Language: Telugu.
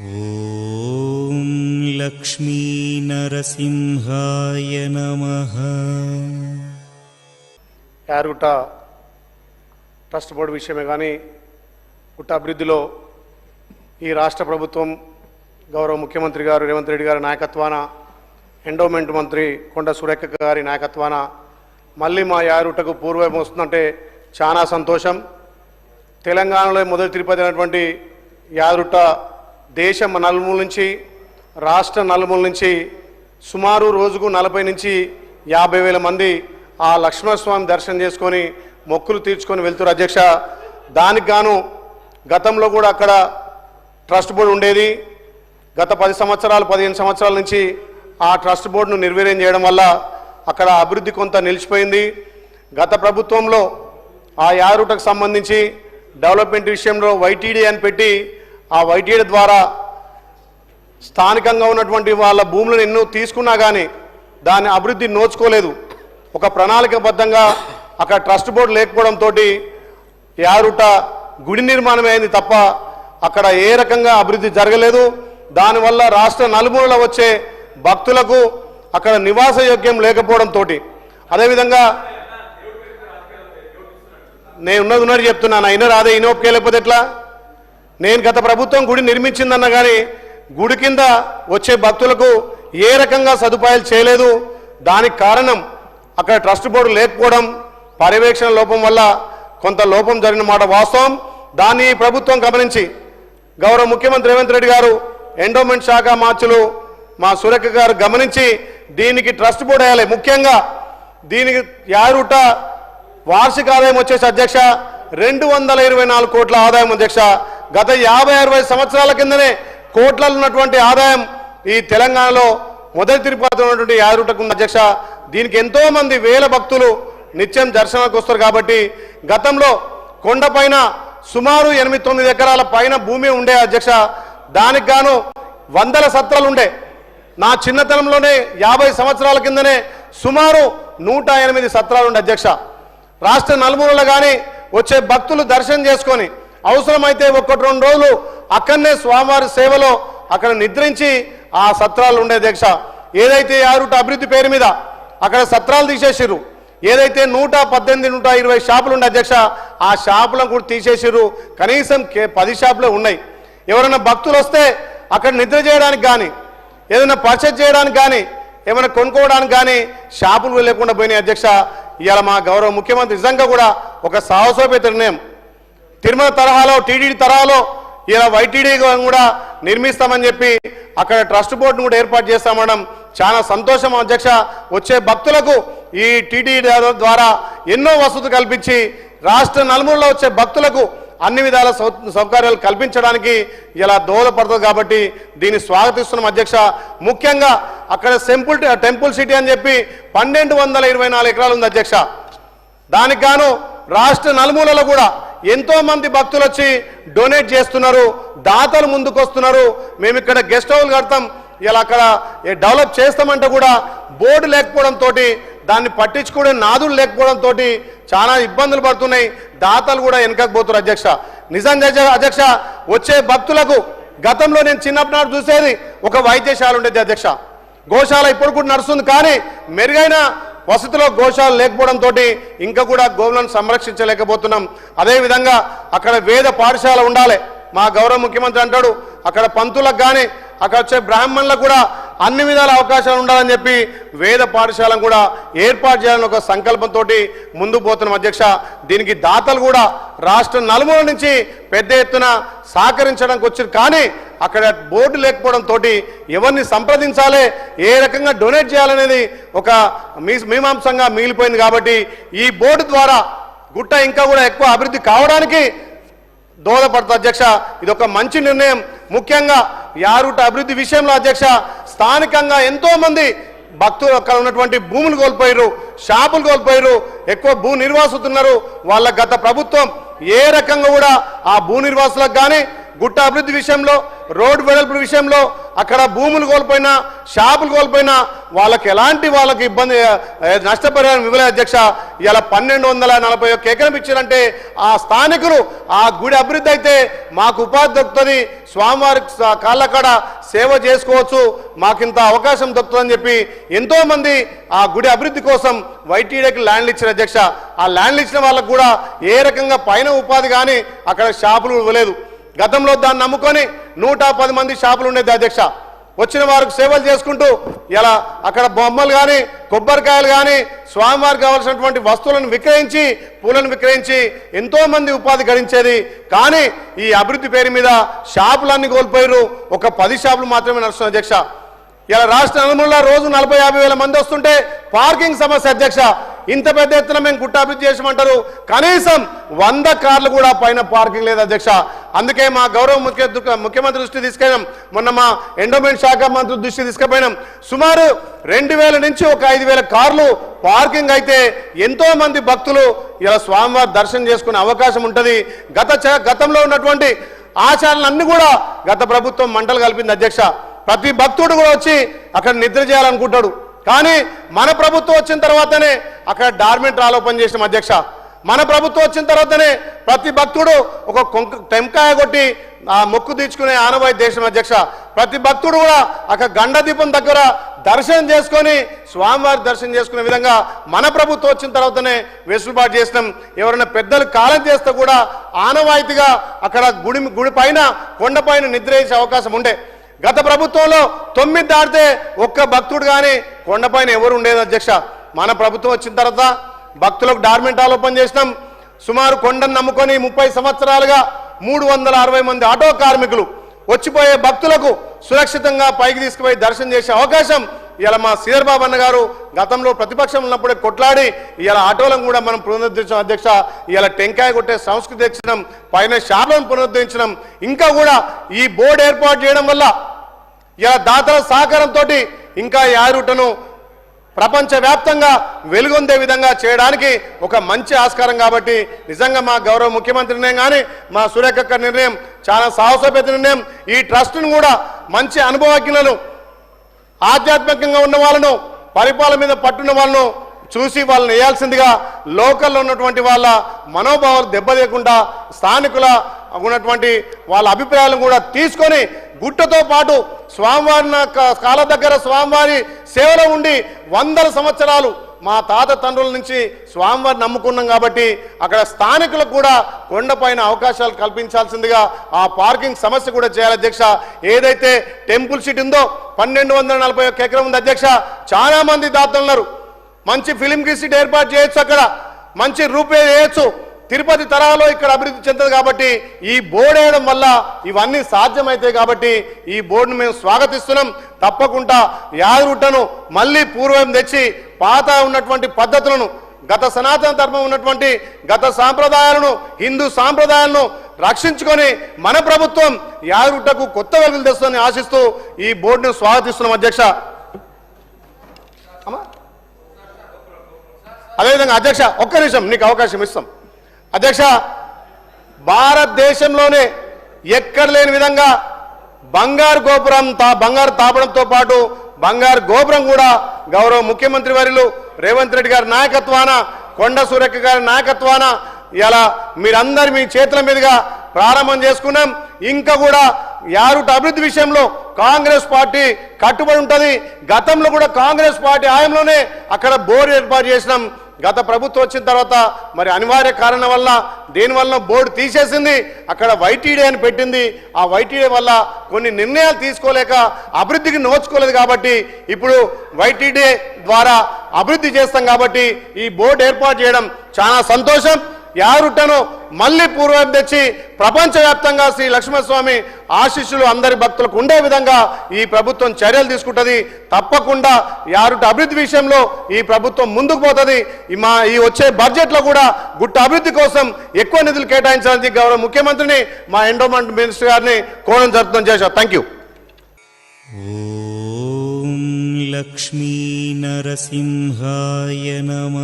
ॐ लक्ष्मीनरसिंहाय नमः యారుగుట్ట ట్రస్ట్ బోర్డు విషయమే కానీ గుట్ట అభివృద్ధిలో ఈ రాష్ట్ర ప్రభుత్వం గౌరవ ముఖ్యమంత్రి గారు రేవంత్ రెడ్డి గారి నాయకత్వాన ఎండోమెంట్ మంత్రి కొండ సురేఖ గారి నాయకత్వాన మళ్ళీ మా యారుటకు పూర్వం వస్తుందంటే చాలా సంతోషం తెలంగాణలో మొదటి తిరుపతి అయినటువంటి యాదరుట్ట దేశం నలుమూల నుంచి రాష్ట్ర నలుమూల నుంచి సుమారు రోజుకు నలభై నుంచి యాభై వేల మంది ఆ లక్ష్మణస్వామి దర్శనం చేసుకొని మొక్కులు తీర్చుకొని వెళ్తారు అధ్యక్ష దానికి గాను గతంలో కూడా అక్కడ ట్రస్ట్ బోర్డు ఉండేది. గత పది సంవత్సరాలు పదిహేను సంవత్సరాల నుంచి ఆ ట్రస్ట్ బోర్డును నిర్వీర్యం చేయడం వల్ల అక్కడ అభివృద్ధి కొంత నిలిచిపోయింది. గత ప్రభుత్వంలో ఆ యారుటకు సంబంధించి డెవలప్మెంట్ విషయంలో వైటీడీ అని పెట్టి ఆ వైటీడీ ద్వారా స్థానికంగా ఉన్నటువంటి వాళ్ళ భూములను ఎన్నో తీసుకున్నా కానీ దాని అభివృద్ధి నోచుకోలేదు. ఒక ప్రణాళికబద్ధంగా అక్కడ ట్రస్ట్ బోర్డు లేకపోవడంతో యారుట గుడి నిర్మాణం అయింది తప్ప అక్కడ ఏ రకంగా అభివృద్ధి జరగలేదు. దానివల్ల రాష్ట్ర నలుమూలలో వచ్చే భక్తులకు అక్కడ నివాస యోగ్యం లేకపోవడంతో అదేవిధంగా నేను ఉన్నది ఉన్నది చెప్తున్నాను అయినా రాదే ఈయన ఒప్పుకే లేకపోతే ఎట్లా? నేను గత ప్రభుత్వం గుడి నిర్మించిందన్న కానీ గుడి కింద వచ్చే భక్తులకు ఏ రకంగా సదుపాయాలు చేయలేదు. దానికి కారణం అక్కడ ట్రస్ట్ బోర్డు లేకపోవడం పర్యవేక్షణ లోపం వల్ల కొంత లోపం జరిగిన మాట వాస్తవం. దాన్ని ప్రభుత్వం గమనించి గౌరవ ముఖ్యమంత్రి రేవంత్ రెడ్డి గారు ఎండోమెంట్ శాఖ మార్చులు మా సురేఖ గారు గమనించి దీనికి ట్రస్ట్ బోర్డు వేయాలి. ముఖ్యంగా దీనికి యారుట వార్షిక ఆదాయం వచ్చేసి అధ్యక్ష రెండు వందల ఇరవై నాలుగు కోట్ల ఆదాయం అధ్యక్ష గత యాభై అరవై సంవత్సరాల కిందనే కోట్లలో ఉన్నటువంటి ఆదాయం ఈ తెలంగాణలో మొదటి తిరుపతి ఉన్నటువంటి యాదరుటకు అధ్యక్ష దీనికి ఎంతో మంది వేల భక్తులు నిత్యం దర్శనానికి వస్తారు కాబట్టి గతంలో కొండపైన సుమారు ఎనిమిది తొమ్మిది ఎకరాల పైన భూమి ఉండే అధ్యక్ష దానికి గాను వందల సత్రాలు ఉండే. నా చిన్నతనంలోనే యాభై సంవత్సరాల కిందనే సుమారు నూట ఎనిమిది సత్రాలు ఉండే అధ్యక్ష. రాష్ట్ర నలుమూలలో కానీ వచ్చే భక్తులు దర్శనం చేసుకొని అవసరమైతే ఒక్కటి రెండు రోజులు అక్కడనే స్వామివారి సేవలో అక్కడ నిద్రించి ఆ సత్రాలు ఉండే అధ్యక్ష ఏదైతే ఆరుట అభివృద్ధి పేరు మీద అక్కడ సత్రాలు తీసేసిర్రు ఏదైతే నూట పద్దెనిమిది నూట ఇరవై షాపులు ఉండే అధ్యక్ష ఆ షాపులను కూడా తీసేసిర్రు. కనీసం కే- పది షాపులే ఉన్నాయి. ఎవరైనా భక్తులు వస్తే అక్కడ నిద్ర చేయడానికి కానీ ఏదైనా పర్చేజ్ చేయడానికి కానీ ఏమైనా కొనుక్కోవడానికి కానీ షాపులు లేకుండా పోయినాయి అధ్యక్ష. ఇవాళ మా గౌరవ ముఖ్యమంత్రి నిజంగా కూడా ఒక సాహసోపేత నిర్ణయం. తిరుమల తరహాలో టీడీడీ తరహాలో ఇలా వైటీడీ కూడా నిర్మిస్తామని చెప్పి అక్కడ ట్రస్ట్ బోర్డును కూడా ఏర్పాటు చేస్తామనడం చాలా సంతోషం అధ్యక్ష. వచ్చే భక్తులకు ఈ టీడీ ద్వారా ఎన్నో వసతులు కల్పించి రాష్ట్ర నలుమూలలో వచ్చే భక్తులకు అన్ని విధాల సౌ- సౌకర్యాలు కల్పించడానికి ఇలా దోహదపడుతుంది కాబట్టి దీన్ని స్వాగతిస్తున్నాం అధ్యక్ష. ముఖ్యంగా అక్కడ సెంపుల్ టెంపుల్ సిటీ అని చెప్పి పన్నెండు వందల ఇరవై నాలుగు ఎకరాలు ఉంది అధ్యక్ష. దానికి గాను రాష్ట్ర నలుమూలలో కూడా ఎంతో మంది భక్తులు వచ్చి డొనేట్ చేస్తున్నారు దాతలు ముందుకు వస్తున్నారు. మేము ఇక్కడ గెస్ట్ హౌస్ కడతాం ఇలా అక్కడ డెవలప్ చేస్తామంటే కూడా బోర్డు లేకపోవడంతో దాన్ని పట్టించుకునే నాదులు లేకపోవడంతో చాలా ఇబ్బందులు పడుతున్నాయి. దాతలు కూడా వెనకకపోతున్నారు అధ్యక్ష. నిజం అధ్యక్ష- అధ్యక్ష వచ్చే భక్తులకు గతంలో నేను చిన్నప్పటినాడు చూసేది ఒక వైద్యశాల ఉండేది అధ్యక్ష. గోశాల ఇప్పుడు కూడా నడుస్తుంది కానీ మెరుగైన వసతిలో గోశాలు లేకపోవడంతో ఇంకా కూడా గోవులను సంరక్షించలేకపోతున్నాం. అదేవిధంగా అక్కడ వేద పాఠశాల ఉండాలి. మా గౌరవ ముఖ్యమంత్రి అంటాడు అక్కడ పంతులకు కానీ అక్కడ వచ్చే బ్రాహ్మణులకు కూడా అన్ని విధాల అవకాశాలు ఉండాలని చెప్పి వేద పాఠశాలను కూడా ఏర్పాటు చేయాలని ఒక సంకల్పంతో ముందు పోతున్నాం అధ్యక్ష. దీనికి దాతలు కూడా రాష్ట్ర నలుమూల నుంచి పెద్ద ఎత్తున సహకరించడానికి వచ్చారు. కానీ అక్కడ బోర్డు లేకపోవడంతో ఎవరిని సంప్రదించాలి ఏ రకంగా డొనేట్ చేయాలనేది ఒక మీ మీమాంసంగా మిగిలిపోయింది కాబట్టి ఈ బోర్డు ద్వారా గుట్ట ఇంకా కూడా ఎక్కువ అభివృద్ధి కావడానికి దోహదపడుతుంది అధ్యక్ష. ఇది ఒక మంచి నిర్ణయం. ముఖ్యంగా యారుట అభివృద్ధి విషయంలో అధ్యక్ష స్థానికంగా ఎంతో మంది భక్తులు అక్కడ ఉన్నటువంటి భూములు కోల్పోయారు షాపులు కోల్పోయారు ఎక్కువ భూ నిర్వాసితున్నారు. వాళ్ళ గత ప్రభుత్వం ఏ రకంగా కూడా ఆ భూ నిర్వాసులకు కానీ గుట్ట అభివృద్ధి విషయంలో రోడ్డు వెడల్పు విషయంలో అక్కడ భూములు కోల్పోయినా షాపులు కోల్పోయినా వాళ్ళకి ఎలాంటి వాళ్ళకి ఇబ్బంది నష్టపరిహారం ఇవ్వలేదు అధ్యక్ష. ఇలా పన్నెండు వందల నలభై ఒక్క ఎకరం ఇచ్చారంటే ఆ స్థానికులు ఆ గుడి అభివృద్ధి అయితే మాకు ఉపాధి దొరుకుతుంది. స్వామివారి కాళ్ళకాడ సేవ చేసుకోవచ్చు. మాకింత అవకాశం దొరుకుతుందని చెప్పి ఎంతోమంది ఆ గుడి అభివృద్ధి కోసం వైటీడీకి ల్యాండ్లు ఇచ్చిన అధ్యక్ష. ఆ ల్యాండ్లు ఇచ్చిన వాళ్ళకు కూడా ఏ రకంగా పైన ఉపాధి కానీ అక్కడ షాపులు ఇవ్వలేదు. గతంలో దాన్ని నమ్ముకొని నూట పది మంది షాపులు ఉండేది అధ్యక్ష. వచ్చిన వారికి సేవలు చేసుకుంటూ ఇలా అక్కడ బొమ్మలు కానీ కొబ్బరికాయలు కానీ స్వామివారికి కావాల్సినటువంటి వస్తువులను విక్రయించి పూలను విక్రయించి ఎంతోమంది ఉపాధి గడించేది. కానీ ఈ అభివృద్ధి పేరు మీద షాపులన్నీ కోల్పోయారు ఒక పది షాపులు మాత్రమే నడుస్తుంది అధ్యక్ష. ఇలా రాష్ట్ర నలుమూలలో రోజు నలభై యాభై వేల మంది వస్తుంటే పార్కింగ్ సమస్య అధ్యక్ష. ఇంత పెద్ద ఎత్తున మేము గుట్టాభివృద్ధి చేసామంటారు కనీసం వంద కార్లు కూడా పైన పార్కింగ్ లేదు అధ్యక్ష. అందుకే మా గౌరవ ముఖ్య ముఖ్యమంత్రి దృష్టి తీసుకెళ్ళాం. మొన్న మా ఎండోమెంట్ శాఖ మంత్రి దృష్టి తీసుకుపోయినాం. సుమారు రెండు వేల నుంచి ఒక ఐదు వేల కార్లు పార్కింగ్ అయితే ఎంతో మంది భక్తులు ఇలా స్వామివారి దర్శనం చేసుకునే అవకాశం ఉంటుంది. గత చ- గతంలో ఉన్నటువంటి ఆచారాలన్నీ కూడా గత ప్రభుత్వం మంటలు కలిపింది అధ్యక్ష. ప్రతి భక్తుడు కూడా వచ్చి అక్కడ నిద్ర చేయాలనుకుంటాడు. కానీ మన ప్రభుత్వం వచ్చిన తర్వాతనే అక్కడ డార్మెంట్ ఆలోపన చేసిన అధ్యక్ష. మన ప్రభుత్వం వచ్చిన తర్వాతనే ప్రతి భక్తుడు ఒక కొంక టెంకాయ కొట్టి ఆ మొక్కు తీర్చుకునే ఆనవాయి దేశం అధ్యక్ష. ప్రతి భక్తుడు కూడా అక్కడ గండ దీపం దగ్గర దర్శనం చేసుకొని స్వామివారి దర్శనం చేసుకునే విధంగా మన ప్రభుత్వం వచ్చిన తర్వాతనే వెసులుబాటు చేసినాం. ఎవరైనా పెద్దలు కాలం చేస్తే కూడా ఆనవాయితీగా అక్కడ గుడి గుడి పైన కొండపైన నిద్ర వేసే అవకాశం ఉండే. గత ప్రభుత్వంలో తొమ్మిది దాటితే ఒక్క భక్తుడు కానీ కొండపైన ఎవరు ఉండేది అధ్యక్ష? మన ప్రభుత్వం వచ్చిన తర్వాత భక్తులకు డార్మెంట్ ఆలోపన చేసినాం. సుమారు కొండను నమ్ముకొని ముప్పై సంవత్సరాలుగా మూడు వందల అరవై మంది ఆటో కార్మికులు వచ్చిపోయే భక్తులకు సురక్షితంగా పైకి తీసుకుపోయి దర్శనం చేసే అవకాశం ఇలా మా శ్రీధర్ బాబు అన్న గారు గతంలో ప్రతిపక్షం ఉన్నప్పుడే కొట్లాడి ఇలా ఆటోలను కూడా మనం పునరుద్ధరించాం అధ్యక్ష. ఇలా టెంకాయ కొట్టే సంస్కృతి తెచ్చినాం. పైన షాపులను పునరుద్ధరించడం ఇంకా కూడా ఈ బోర్డు ఏర్పాటు చేయడం వల్ల ఇలా దాతల సహకారంతో ఇంకా యారుటను ప్రపంచవ్యాప్తంగా వెలుగొందే విధంగా చేయడానికి ఒక మంచి ఆస్కారం కాబట్టి నిజంగా మా గౌరవ ముఖ్యమంత్రి నిర్ణయం కానీ మా సురేఖక్క నిర్ణయం చాలా సాహసోపేత నిర్ణయం. ఈ ట్రస్ట్ను కూడా మంచి అనుభవజ్ఞులను ఆధ్యాత్మికంగా ఉన్న వాళ్ళను పరిపాలన మీద పట్టున్న వాళ్ళను చూసి వాళ్ళని వేయాల్సిందిగా లోకల్లో ఉన్నటువంటి వాళ్ళ మనోభావాలు దెబ్బతీయకుండా స్థానికుల ఉన్నటువంటి వాళ్ళ అభిప్రాయాలను కూడా తీసుకొని గుట్టతో పాటు స్వామివారి కాల దగ్గర స్వామివారి సేవలో ఉండి వందల సంవత్సరాలు మా తాత తండ్రుల నుంచి స్వామివారిని నమ్ముకున్నాం కాబట్టి అక్కడ స్థానికులకు కూడా కొండపైన అవకాశాలు కల్పించాల్సిందిగా ఆ పార్కింగ్ సమస్య కూడా చేయాలి అధ్యక్ష. ఏదైతే టెంపుల్ సిటీ ఉందో పన్నెండు వందల నలభై ఒక్క ఎకరం ఉంది అధ్యక్ష. చాలా మంది మంచి ఫిలిం సిటీ ఏర్పాటు చేయొచ్చు అక్కడ. మంచి రూపే చేయొచ్చు తిరుపతి తరహాలో ఇక్కడ అభివృద్ధి చెందదు కాబట్టి ఈ బోర్డు వేయడం వల్ల ఇవన్నీ సాధ్యమవుతాయి కాబట్టి ఈ బోర్డును మేము స్వాగతిస్తున్నాం. తప్పకుండా యాదరుట్టను మళ్ళీ పూర్వం తెచ్చి పాత ఉన్నటువంటి పద్ధతులను గత సనాతన ధర్మం ఉన్నటువంటి గత సాంప్రదాయాలను హిందూ సాంప్రదాయాలను రక్షించుకొని మన ప్రభుత్వం యాదరుట్టకు కొత్త వెలుగులు తెస్తుందని ఆశిస్తూ ఈ బోర్డును స్వాగతిస్తున్నాం అధ్యక్ష. అదేవిధంగా అధ్యక్ష ఒక్క నిమిషం నీకు అవకాశం ఇస్తాం. అధ్యక్ష భారతదేశంలోనే ఎక్కడ లేని విధంగా బంగారు గోపురం తా బంగారు తాపడంతో పాటు బంగారు గోపురం కూడా గౌరవ ముఖ్యమంత్రి వర్యులు రేవంత్ రెడ్డి గారి నాయకత్వాన కొండ సురేఖ గారి నాయకత్వాన ఇలా మీరందరు మీ చేతుల మీదుగా ప్రారంభం చేసుకున్నాం. ఇంకా కూడా యారుట అభివృద్ధి విషయంలో కాంగ్రెస్ పార్టీ కట్టుబడి ఉంటుంది. గతంలో కూడా కాంగ్రెస్ పార్టీ హయాంలోనే అక్కడ బోర్ ఏర్పాటు చేసినాం. గత ప్రభుత్వం వచ్చిన తర్వాత మరి అనివార్య కారణం వల్ల దేనివల్ల బోర్డు తీసేసింది? అక్కడ వైటీడీ అని పెట్టింది. ఆ వైటీడీ వల్ల కొన్ని నిర్ణయాలు తీసుకోలేక అభివృద్ధికి నోచుకోలేదు కాబట్టి ఇప్పుడు వైటీడీ ద్వారా అభివృద్ధి చేస్తాం కాబట్టి ఈ బోర్డు ఏర్పాటు చేయడం చాలా సంతోషం. యారుటను మళ్ళీ పూర్వం తెచ్చి ప్రపంచవ్యాప్తంగా శ్రీ లక్ష్మణస్వామి ఆశిష్యులు అందరి భక్తులకు ఉండే విధంగా ఈ ప్రభుత్వం చర్యలు తీసుకుంటుంది. తప్పకుండా యారుట అభివృద్ధి విషయంలో ఈ ప్రభుత్వం ముందుకు పోతుంది. మా ఈ వచ్చే బడ్జెట్లో కూడా గుట్ట అభివృద్ధి కోసం ఎక్కువ నిధులు కేటాయించడానికి గౌరవ ముఖ్యమంత్రిని మా ఎండోమెంట్ మినిస్టర్ గారిని కోణం జరుపుతం చేశాం థ్యాంక్ యూ. లక్ష్మీ నరసింహాయ నమ.